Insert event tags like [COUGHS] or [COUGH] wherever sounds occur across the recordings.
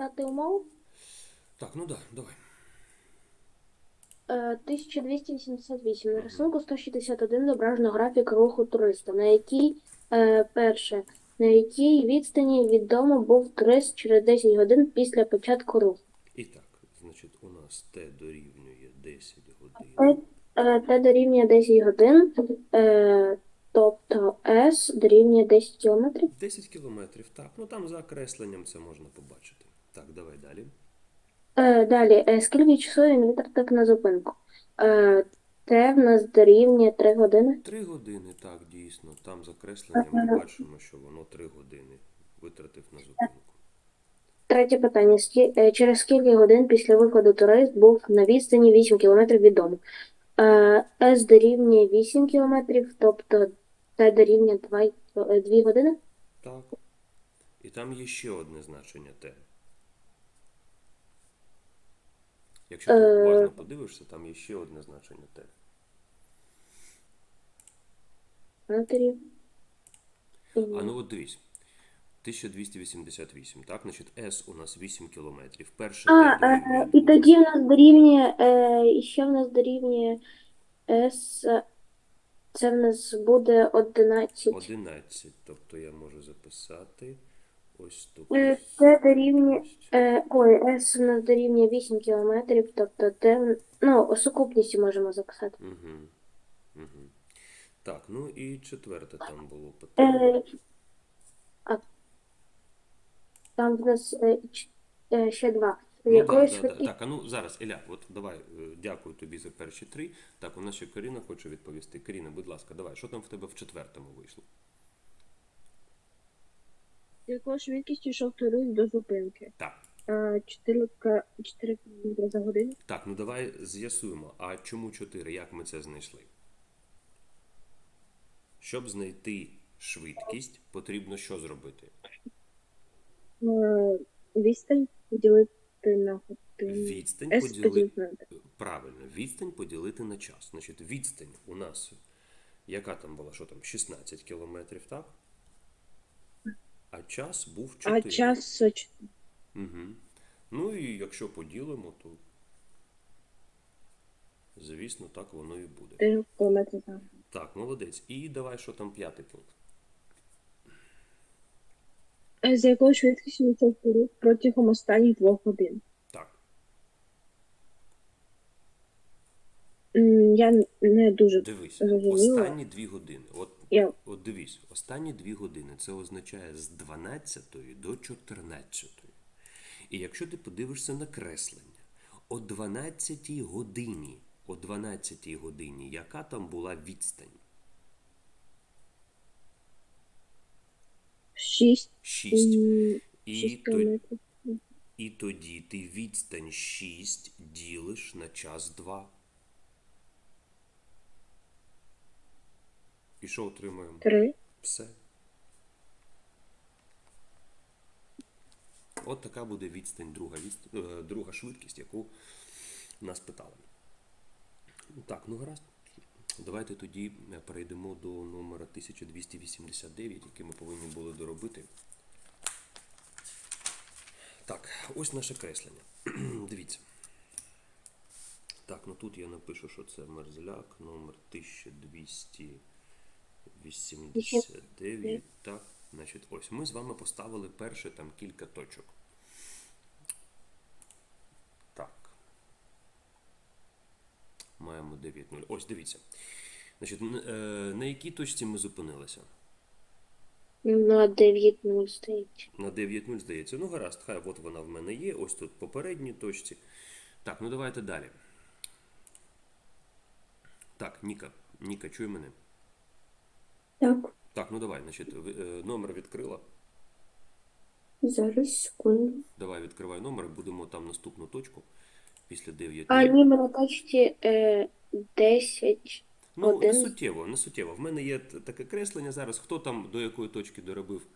Дати умову? Так, ну да, давай. Е, 1288. На рисунку 161 зображено графік руху туриста, на якій е, перше, на якій відстані від дому був турист через 10 годин після початку руху. І так, значить, у нас Т дорівнює 10 Т, годин. е, Т дорівнює 10 годин, е, тобто С дорівнює 10 кілометрів. 10 кілометрів, так. Ну там за кресленням це можна побачити. Так, давай далі. Е, далі, е, скільки часу він витратив на зупинку? Е, Т в нас дорівнює 3 години. Три години, так, дійсно. Там за кресленням ми бачимо, що воно 3 години витратив на зупинку. Третє питання. Скі- е, Через скільки годин після виходу турист був на відстані 8 км від дому? Е, С дорівнює 8 км, тобто Т дорівнює 2, 2 години. Так. І там є ще одне значення Т. Якщо ти Е. уважно подивишся, там є ще одне значення Т. Метрів. А ну от дивись. 1288, так? Значить, С у нас 8 кілометрів. Перше А, Т е, дорівнює і тоді в нас дорівнює, е, і ще в нас дорівнює С, це в нас буде 11. 11. Тобто я можу записати ось тут. Е, Т дорівнює, е, ой, С в нас дорівнює 8 кілометрів, тобто Т, ну, сукупністю можемо записати. Угу. Угу. Так, ну і четверте там було питання. Е, а там в нас е, е, ще два. Ну, да, якою да, да. Так, а ну зараз, Еля, от давай, е, дякую тобі за перші три. Так, у нас ще Каріна хоче відповісти. Каріна, будь ласка, давай, що там в тебе в четвертому вийшло? Якою швидкістю йшов турист до зупинки? Так. 4 4 км за годину. Так, ну давай з'ясуємо, а чому 4? Як ми це знайшли? Щоб знайти швидкість, потрібно що зробити? Е, Відстань поділити на годину. Відстань С поділити. поділити Правильно, відстань поділити на час. Значить, відстань у нас, яка там була, що там, 16 кілометрів, так? А час був 4. А час Угу. Ну і якщо поділимо, то звісно, так воно і буде. 4 км. Так, молодець. І давай, що там п'ятий пункт. Е, З якою швидкістю йшов турист протягом останніх двох годин? Так. Я не дуже Дивись, Зрозуміло. останні дві години. От, от дивись, останні дві години це означає з 12 до 14. І якщо ти подивишся на креслення, о 12 годині, о 12 годині, яка там була відстань? 6 6. І, 6 то, і тоді ти відстань 6 ділиш на час 2. І що отримуємо? 3. Все. От така буде відстань, друга, відст... е, друга швидкість, яку нас питали. Так, ну гаразд. Давайте тоді е, перейдемо до номера 1289, який ми повинні були доробити. Так, ось наше креслення. [CLEARS THROAT] Дивіться. Так, ну тут я напишу, що це мерзляк, номер 1289. Так, значить, ось ми з вами поставили перше там кілька точок. Так. Маємо 9.0. Ось, дивіться. Значить, е, на якій точці ми зупинилися? На 9 ну, стоїть. На 9.0, здається. Ну, гаразд, хай от вона в мене є. Ось тут попередні точці. Так, ну давайте далі. Так, Ніка. Ніка, чуй мене. Так, Так, ну давай, значить, е, номер відкрила. зараз секунду. Давай відкривай номер, будемо там наступну точку після 9. А, ні, ми на точці е, 10. Ну, не суттєво, не суттєво. В мене є таке креслення зараз. Хто там до якої точки доробив,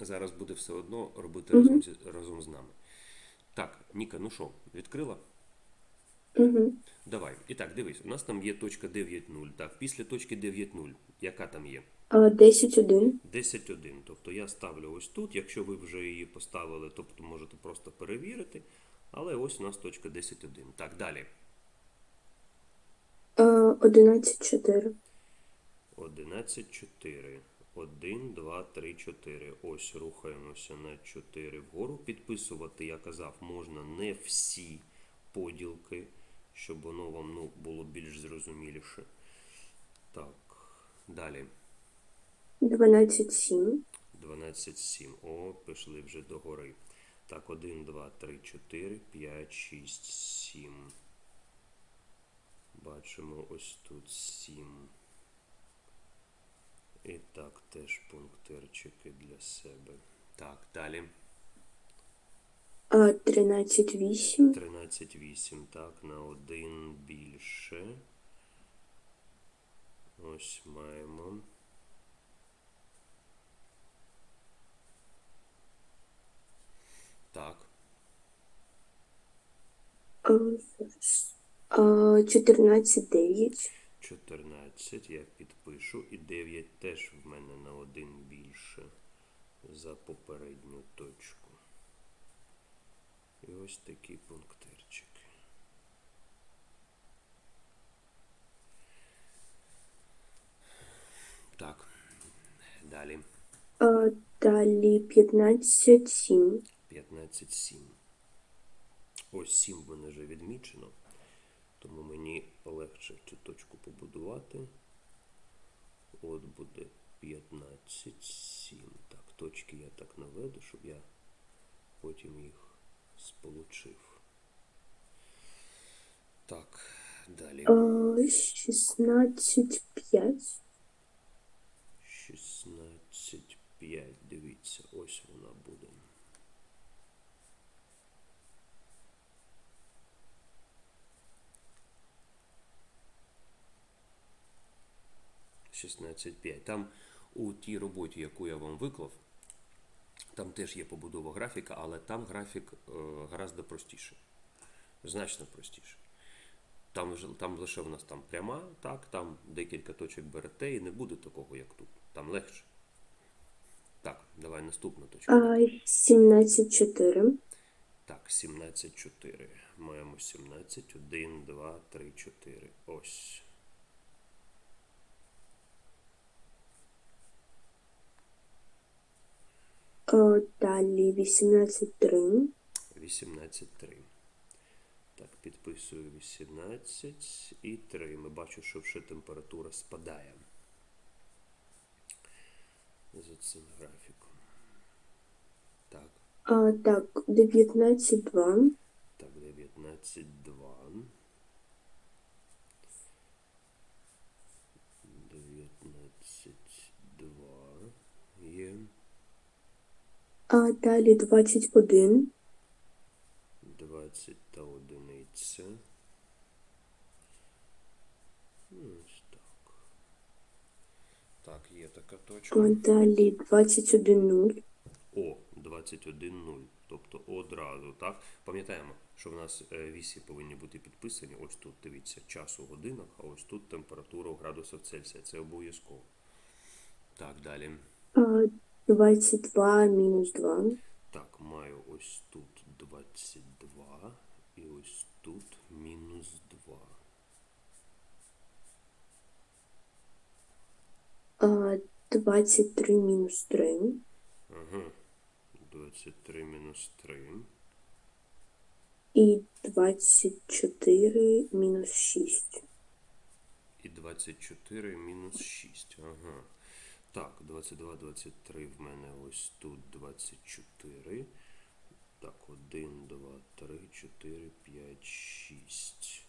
зараз буде все одно робити разом, разом з нами. Так, Ніка, ну що, відкрила? Угу. Давай. І так, дивись, у нас там є точка 9.0. Так, після точки 9.0. Яка там є? А, 10, 1. 10-1. Тобто я ставлю ось тут. Якщо ви вже її поставили, тобто можете просто перевірити. Але ось у нас точка 10-1. Так, далі. 11, 4. 11, 4. 1, 2, 3, 4. Ось рухаємося на 4 вгору. Підписувати, я казав, можна не всі поділки, щоб воно вам ну, було більш зрозуміліше. Так, далі. 12, 7. 12, 7. О, пішли вже до гори. Так, 1, 2, 3, 4, 5, 6, 7. Бачимо ось тут 7. І так, теж пунктирчики для себе. Так, далі. А, 13, 8. 13, 8. Так, на 1 більше. Ось маємо. Так. А, зараз. А, 14, 9. 14 я підпишу, і 9 теж в мене на один більше за попередню точку. І ось такі пунктирчики. Так, далі. А, далі 15, 7. 15, 7. Ось 7 в мене вже відмічено, тому мені легше цю точку побудувати. От буде 15, 7. Так, точки я так наведу, щоб я потім їх сполучив. Так, далі. А, 16, 5. 16, 5. Дивіться, ось вона буде. Шістнадцять п'ять. Там у тій роботі, яку я вам виклав, там теж є побудова графіка, але там графік е, гораздо простіший. Значно простіший. Там, там лише в нас там пряма, так, там декілька точок берете і не буде такого, як тут. Там легше. Так, давай наступна точка. А, 17, 4. Так, 17, 4. Маємо 17, 1, 2, 3, 4. Ось. А, далі 18, 3. 18, 3. Так, підписую 18 і 3. Ми бачимо, що вже температура спадає за цим графіком. Так, А, так, 19, 2. так, 19, 2. 19, 2 є. А, далі 21. 20 та одиниця. Ну, Ось так. Так, є така точка. А, далі 21, 0. О, 21.0. Тобто одразу, так? Пам'ятаємо, що в нас е, вісі повинні бути підписані. Ось тут дивіться час у годинах, а ось тут температура у градусах Цельсія. Це обов'язково. Так, далі. А, 22, мінус 2. Так, маю ось тут 22 і ось тут мінус 2. А, 23, мінус 3. Ага. 23 мінус 3. І 24, мінус 6. І 24 мінус 6. Ага. Так, 22, 23 в мене ось тут 24. Так, 1, 2, 3, 4, 5, 6.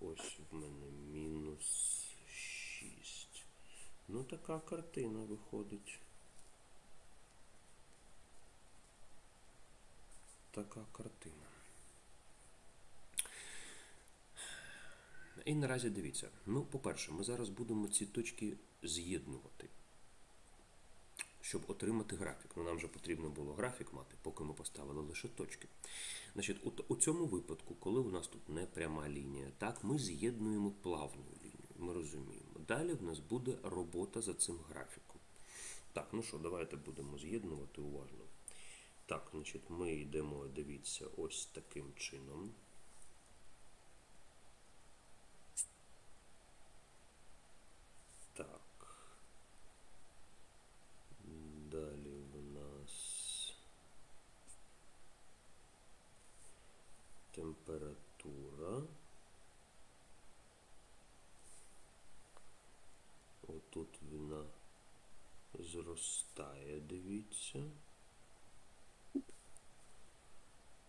Ось в мене мінус 6. Ну, така картина виходить. Така картина. І наразі дивіться. Ну, по-перше, ми зараз будемо ці точки з'єднувати, щоб отримати графік. Ну, нам же потрібно було графік мати, поки ми поставили лише точки. Значить, у, у цьому випадку, коли у нас тут не пряма лінія, так, ми з'єднуємо плавну лінію. Ми розуміємо. Далі в нас буде робота за цим графіком. Так, ну що, давайте будемо з'єднувати уважно. Так, значить, ми йдемо, дивіться, ось таким чином. Так. Далі в нас температура. Отут вона зростає, дивіться.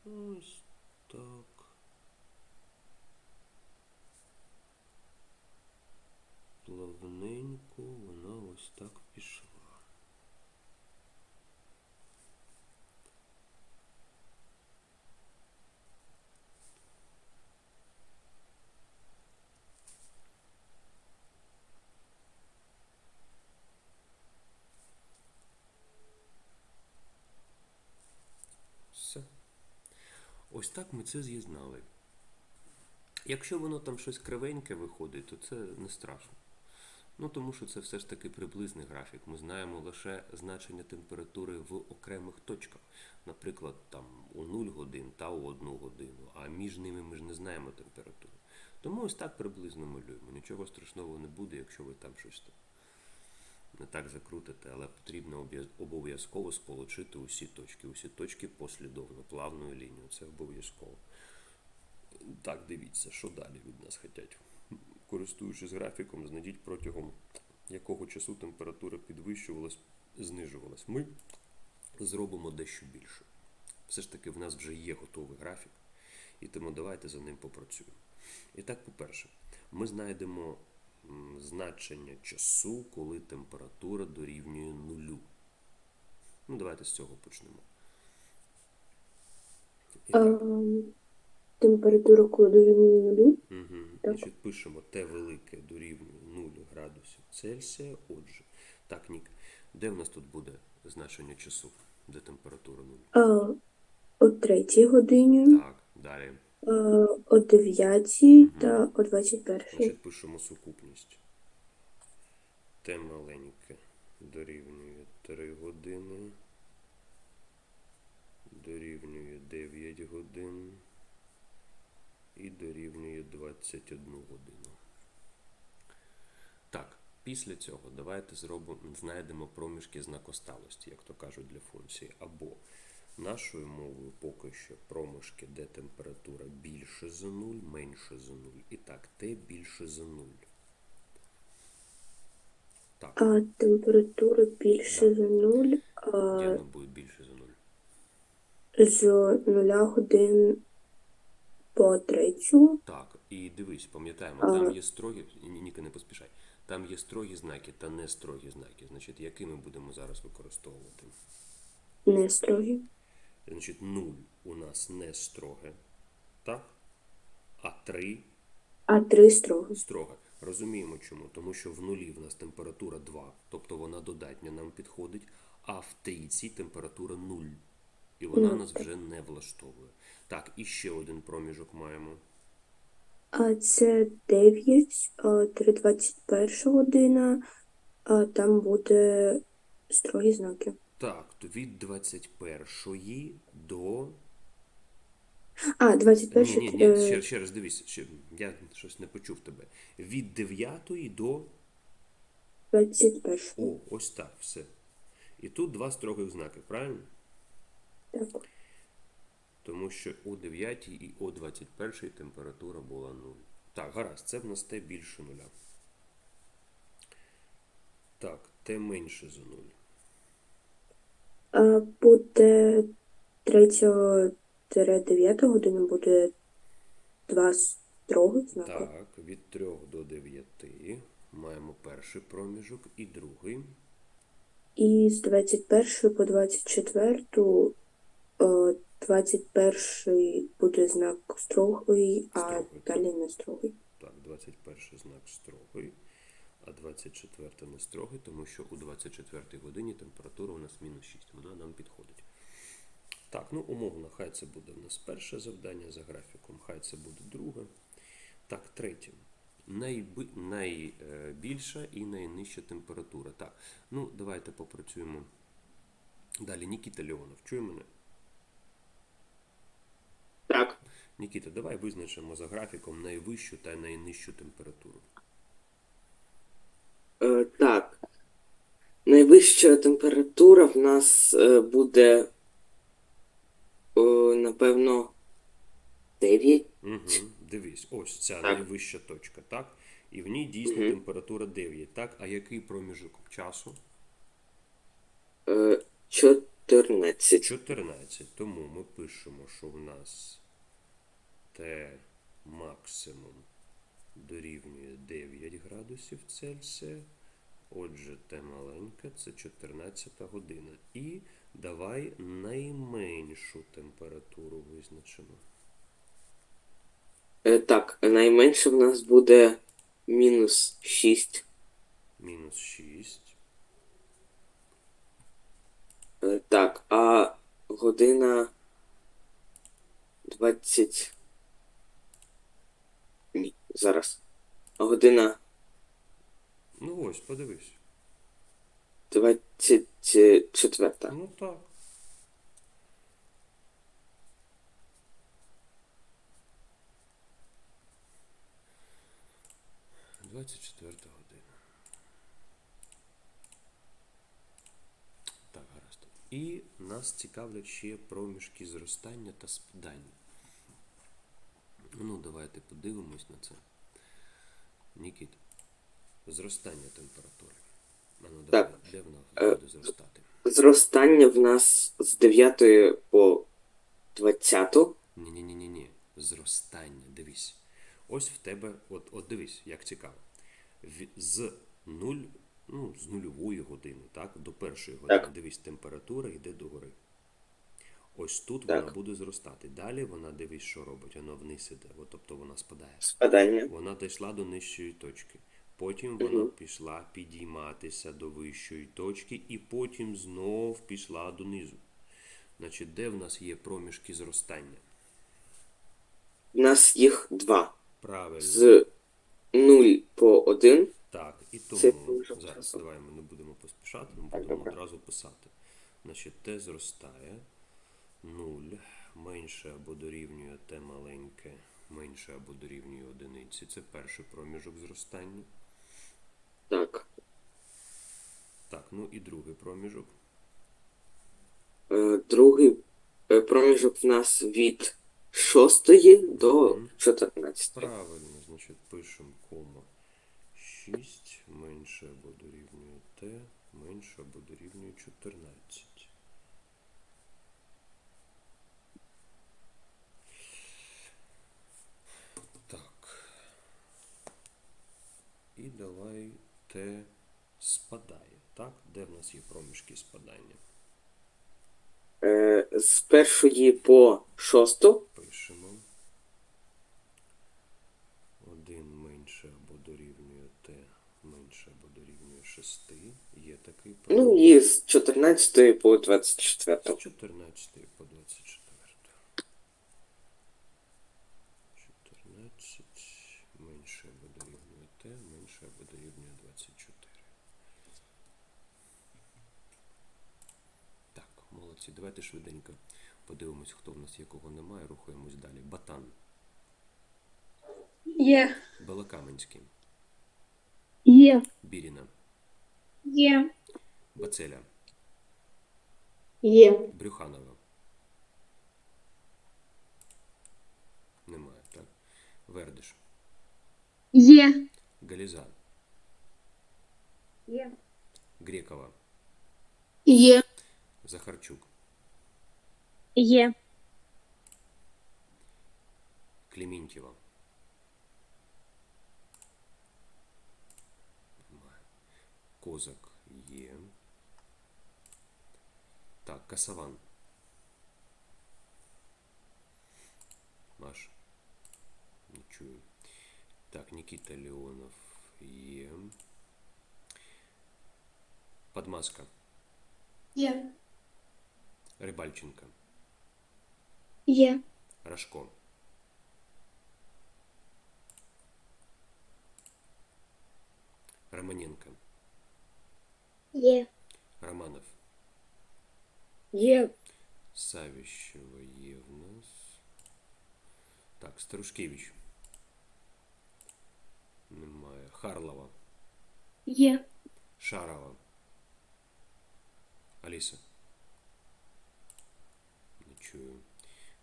Ось так. Плавненько вона ось так пішла. Все. Ось так ми це з'єднали. Якщо воно там щось кривеньке виходить, то це не страшно. Ну тому що це все ж таки приблизний графік. Ми знаємо лише значення температури в окремих точках. Наприклад, там у 0 годин та у 1 годину, а між ними ми ж не знаємо температуру. Тому ось так приблизно малюємо. Нічого страшного не буде, якщо ви там щось там не так закрутите, але потрібно обов'язково сполучити усі точки. Усі точки послідовно, плавною лінією. Це обов'язково. Так, дивіться, що далі від нас хотять. Користуючись графіком, знайдіть протягом якого часу температура підвищувалась, знижувалась. Ми зробимо дещо більше. Все ж таки, в нас вже є готовий графік, і тому давайте за ним попрацюємо. І так, по-перше, ми знайдемо значення часу, коли температура дорівнює нулю. Ну, давайте з цього почнемо. І так. Ем, температура коли дорівнює нулю. Угу. Значить, пишемо Т велике дорівнює 0 градусів Цельсія. Отже, так, Нік, де в нас тут буде значення часу, де температура 0? О третій годині, Так, далі. А, о дев'ятій та о двадцять першій. Значить, пишемо сукупність. Т маленьке дорівнює 3 години, дорівнює 9 годин і дорівнює 21 годину. Так, після цього давайте зробимо, знайдемо проміжки знакосталості, як то кажуть для функції, або нашою мовою поки що проміжки, де температура більше за 0, менше за 0. І так, Т більше за 0. Так, А температура більше за нуль де а, воно буде більше за 0? з нуля годин по третю. Так, і дивись, пам'ятаємо, А. там є строгі, Ні- Ніка, не поспішай. Там є строгі знаки та не строгі знаки. Значить, які ми будемо зараз використовувати? Не строгі. Значить, 0 у нас не строге, так? А 3 А три строгі. строге. Розуміємо чому. Тому що в нулі в нас температура 2, тобто вона додатня нам підходить, а в трійці температура 0. І вона Ну, нас вже не влаштовує. Так, і ще один проміжок маємо. А це 9, а 3.21 година, а там буде строгі знаки. Так, то від 21 до. А, Ні, 21 ні, ні, е, ще, ще раз дивись, ще, я щось не почув тебе. Від 9 до. 21. О, ось так, все. І тут два строгих знаки, правильно? Так. Тому що о 9 і о 21 температура була 0. Так, гаразд, це в нас Т більше нуля. Так, Т менше за 0. Буде 3-9 години буде два строгих знаки. Так, від 3 до 9 маємо перший проміжок і другий. І з 21 по 24 е, 21 буде знак строгий, а Строгий, так. далі не строгий. Так, 21 знак строгий, а 24 не строгий, тому що у 24 годині температура у нас мінус 6. Вона нам підходить. Так, ну умовно, хай це буде в нас перше завдання за графіком, хай це буде друге. Так, третє. найби, найбільша і найнижча температура. Так, ну давайте попрацюємо. Далі Нікіта Леонов. Чує мене? Так. Нікіта, давай визначимо за графіком найвищу та найнижчу температуру. Е, так. Найвища температура в нас е, буде, е, напевно, 9. Угу. Дивись, ось ця Так. найвища точка, так? І в ній дійсно Мгм. температура 9, так? А який проміжок часу? Е, 14. 14. Тому ми пишемо, що в нас Т максимум дорівнює 9 градусів Цельсія. Отже, Т маленьке це 14 година. І давай найменшу температуру визначимо. Е, так, найменше в нас буде мінус 6. Мінус 6. Е, так, а година 20. Ні, зараз. А година Ну ось, подивись. 24. Ну так. Двадцять четверта година. Так, гаразд. І нас цікавлять ще проміжки зростання та спадання. Ну, давайте подивимось на це. Нікіт, зростання температури. Давай, Так. де вона Е, буде зростати? Зростання в нас з 9 по 20. Ні, ні, ні, ні, ні. Зростання. Дивись. Ось в тебе, от, от дивись, як цікаво. З нуль, ну, з нульової години, так, до першої години. Так. Дивись, температура йде догори. Ось тут Так. вона буде зростати. Далі вона, дивись, що робить, вона вниз іде, от, тобто вона спадає. Спадання. Вона дійшла до нижчої точки. Потім вона пішла підійматися до вищої точки, і потім знов пішла донизу. Значить, де в нас є проміжки зростання? У нас їх два. Правильно. З 0 по 1. Так, і тому проміжок зараз давай ми не будемо поспішати, ми Так, будемо добре. одразу писати. Значить, t зростає 0 менше або дорівнює t маленьке, менше або дорівнює одиниці. Це перший проміжок зростання. Так. Так, ну і другий проміжок. Е, другий е, проміжок в нас від 6 до Мгм. 14. Правильно, значить, пишемо кома 6 менше або дорівнює t, менше або дорівнює 14. Так. І давай t спадає. Так? Де в нас є проміжки спадання? Е, з першої по шосту. Пишемо. 1 менше або дорівнює Т менше або дорівнює 6. Є такий Ну і з 14 по 24. З 14 по 24. 14 менше або дорівнює t, менше або дорівнює 24. Так, молодці. Давайте швиденько подивимось, хто в нас є, кого немає. Рухаємось далі. Батан. Є. Белокаменський. Є. Біріна. Є. Бацеля. Є. Брюханова. Немає, так? Вердиш. Є. Галіза. Є. Грекова. Є. Захарчук. Є. Клементьєва. Немає. Козак є. Так, Касаван. Маш. Не чую. Так, Никита Леонов є. Подмаска. Є. Рибальченко. Є. Рожко. Романенко, Є. Романов, Є. Савіщева є в нас. Так, Старушкевич. Немає. Харлова, Є. Шарова. Аліса. Не чую.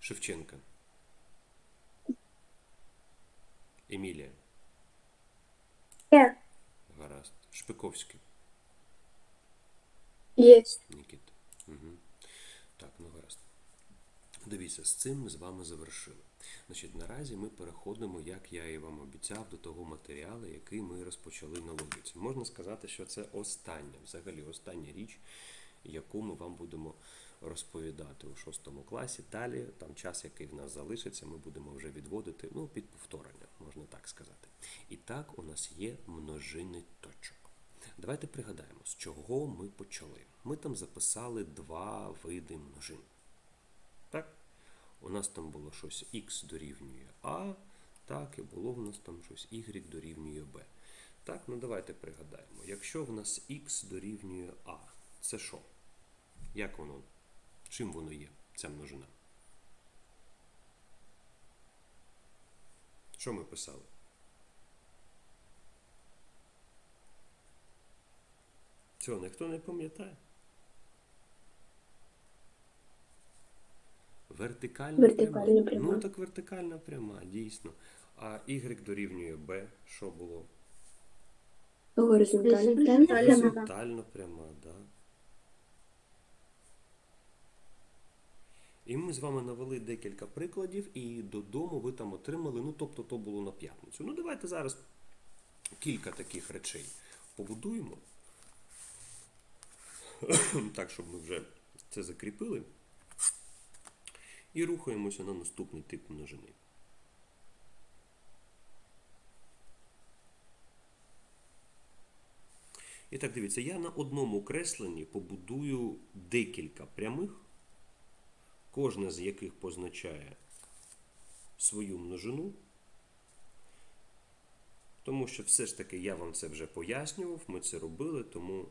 Шевченка. Емілія. Є. Гаразд. Шпиковський. Є. Нікіта. Угу. Так, ну гаразд. Дивіться, з цим ми з вами завершили. Значить, наразі ми переходимо, як я і вам обіцяв, до того матеріалу, який ми розпочали на логіці. Можна сказати, що це остання, взагалі остання річ, яку ми вам будемо розповідати у шостому класі. Далі, там час, який в нас залишиться, ми будемо вже відводити ну, під повторення, можна так сказати. І так, у нас є множини точок. Давайте пригадаємо, з чого ми почали. Ми там записали два види множин. Так? У нас там було щось x дорівнює А, так, і було в нас там щось y дорівнює b. Так, ну давайте пригадаємо. Якщо в нас x дорівнює А, це що? Як воно? Чим воно є, ця множина? Що ми писали? Цього ніхто не пам'ятає? Вертикальна, Вертикальна пряма. пряма. Ну так вертикальна пряма, дійсно. А y дорівнює b, що було? Горизонтальна. Горизонтально пряма, да. І ми з вами навели декілька прикладів, і додому ви там отримали, ну тобто то було на п'ятницю. Ну давайте зараз кілька таких речей побудуємо. [COUGHS] так, щоб ми вже це закріпили. І рухаємося на наступний тип множини. І так, дивіться, я на одному кресленні побудую декілька прямих, кожна з яких позначає свою множину. Тому що все ж таки я вам це вже пояснював, ми це робили, тому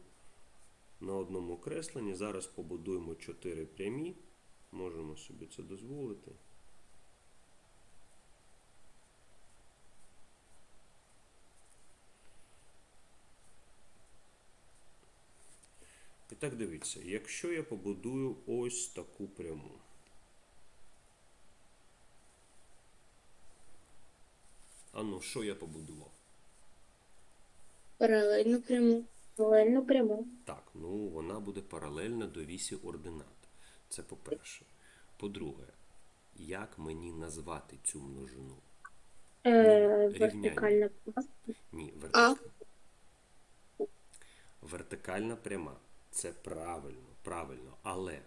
на одному кресленні зараз побудуємо 4 прямі. Можемо собі це дозволити. І так дивіться, якщо я побудую ось таку пряму. А ну, що я побудував? Паралельно пряму. Паралельну пряму. Так, ну вона буде паралельна до вісі ординат. Це по-перше. По-друге, як мені назвати цю множину? Е, Ну, вертикальна. Ні, вертикальна. Вертикальна пряма. Це правильно, правильно. Але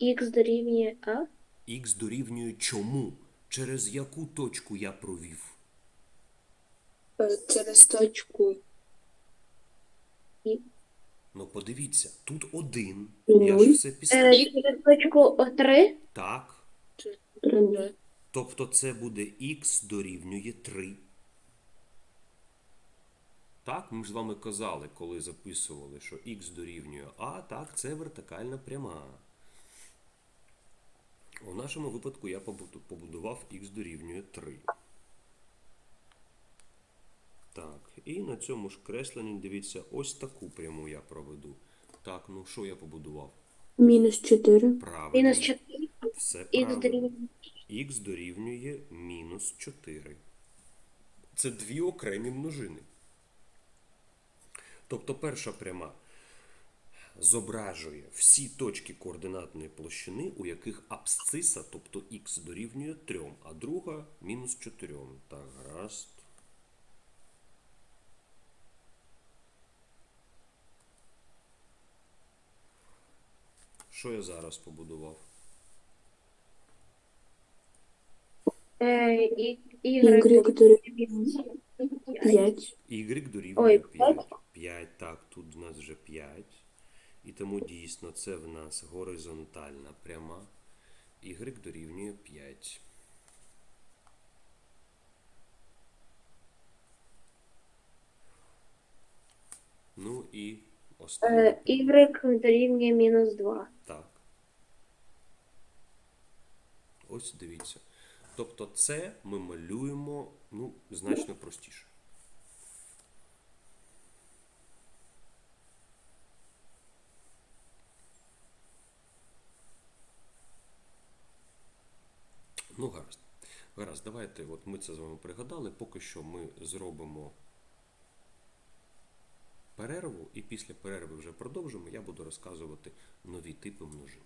Х дорівнює А. х дорівнює чому? Через яку точку я провів? Через точку. Ну, подивіться, тут один. Я ж все Е, після. через точку 3. Так. Тобто це буде х дорівнює 3. Так, ми ж з вами казали, коли записували, що х дорівнює А, так, це вертикальна пряма. У нашому випадку я побудував х дорівнює 3. Так, і на цьому ж кресленні, дивіться, ось таку пряму я проведу. Так, ну що я побудував? Мінус 4. Правильно. Мінус 4. Все Х правильно. дорівнює. Х дорівнює мінус 4. Це дві окремі множини. Тобто перша пряма зображує всі точки координатної площини, у яких абсциса, тобто х дорівнює 3, а друга мінус 4. Так, гаразд. Що я зараз побудував? Е, Y дорівнює 5. Y дорівнює 5. 5, так, тут в нас вже 5. І тому дійсно це в нас горизонтальна пряма. Y дорівнює 5. останнє. Е, y дорівнює мінус 2. Так. Ось дивіться. Тобто це ми малюємо ну, значно простіше. Ну, гаразд. Гаразд, давайте, от ми це з вами пригадали. Поки що ми зробимо перерву, і після перерви вже продовжимо. Я буду розказувати нові типи множин.